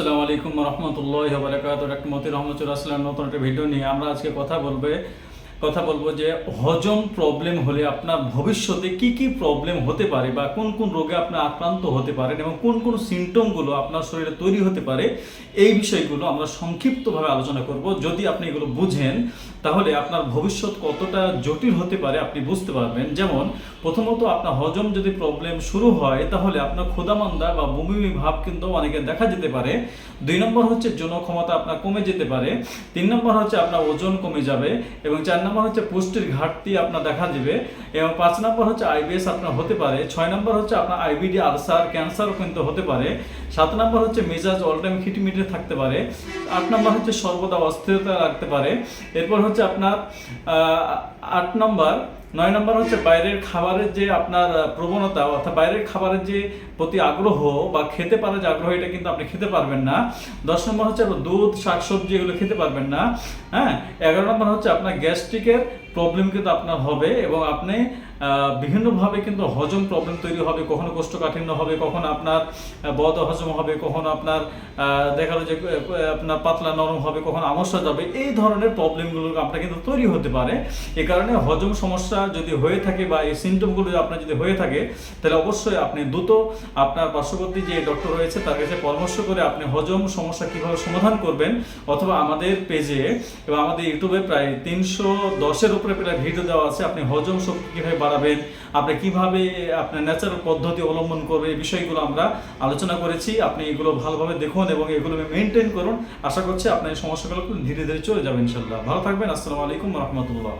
আসসালামু আলাইকুম রহমতুল্লাহ বারাকাত রহমতুল্লাহ আসলাম নতুন একটা ভিডিও নিয়ে আমরা আজকে কথা বলবে। কথা বলব যে হজম প্রবলেম হলে আপনার ভবিষ্যতে কি কি প্রবলেম হতে পারে বা কোন কোন রোগে আপনার আক্রান্ত হতে পারেন এবং কোন কোন সিমটমগুলো আপনার শরীরে তৈরি হতে পারে, এই বিষয়গুলো আমরা সংক্ষিপ্তভাবে আলোচনা করব। যদি আপনি এগুলো বুঝেন, তাহলে আপনার ভবিষ্যৎ কতটা জটিল হতে পারে আপনি বুঝতে পারবেন। যেমন, প্রথমত আপনার হজম যদি প্রবলেম শুরু হয়, তাহলে আপনার ক্ষুদামন্দা বা বমি ভাব কিন্তু অনেকে দেখা যেতে পারে। দুই নম্বর হচ্ছে যৌন ক্ষমতা আপনার কমে যেতে পারে। তিন নম্বর হচ্ছে আপনার ওজন কমে যাবে এবং চার নম্বর হচ্ছে পুষ্টির ঘাটতি আপনার দেখা যাবে এবং পাঁচ নম্বর হচ্ছে আইবিএস আপনার হতে পারে। ছয় নম্বর হচ্ছে আপনার আইবিডি আলসার ক্যান্সারও কিন্তু হতে পারে। সাত নম্বর হচ্ছে মেজাজ অল টাইম খিটিমিটে থাকতে পারে। আট নম্বর হচ্ছে সর্বদা অস্থিরতা রাখতে পারে। এরপর হচ্ছে আপনার আট নম্বর নয় নম্বর হচ্ছে বাইরের খাবারের যে আপনার প্রবণতা, অর্থাৎ বাইরের খাবারের যে প্রতি আগ্রহ বা খেতে পারার যে আগ্রহ, এটা কিন্তু আপনি খেতে পারবেন না। দশ নম্বর হচ্ছে দুধ, শাকসবজি এগুলো খেতে পারবেন না। হ্যাঁ এগারো নম্বর হচ্ছে আপনার গ্যাস্ট্রিকের প্রবলেম কিন্তু আপনার হবে এবং আপনি বিভিন্নভাবে কিন্তু হজম প্রবলেম তৈরি হবে, কখনো কোষ্ঠকাঠিন্য হবে, কখনো আপনার বদ হজম হবে, কখনো আপনার দেখা যে আপনার পাতলা নরম হবে, কখনো আমসা যাবে, এই ধরনের প্রবলেমগুলো আপনার কিন্তু তৈরি হতে পারে। এ কারণে হজম সমস্যা যদি হয়ে থাকে বা এই সিমটমগুলো আপনার যদি হয়ে থাকে, তাহলে অবশ্যই আপনি দ্রুত আপনার পার্শ্ববর্তী যে ডক্টর রয়েছে, তার কাছে পরামর্শ করে আপনি হজম সমস্যা কীভাবে সমাধান করবেন, অথবা আমাদের পেজে এবং আমাদের ইউটিউবে প্রায় তিনশো দশের উপরে প্রায় ভিডিও দেওয়া আছে। আপনি হজম শক্তি কীভাবে বাড়াবেন, আপনি কীভাবে আপনার ন্যাচারাল পদ্ধতি অবলম্বন করবে এই বিষয়গুলো আমরা আলোচনা করেছি। আপনি এগুলো ভালোভাবে দেখুন এবং এগুলো মেনটেন করুন। আশা করছি আপনার সমস্যাগুলো ধীরে ধীরে চলে যাবে ইনশাল্লাহ ভালো থাকবেন। আসসালামু আলাইকুম রহমতুল্লাহ।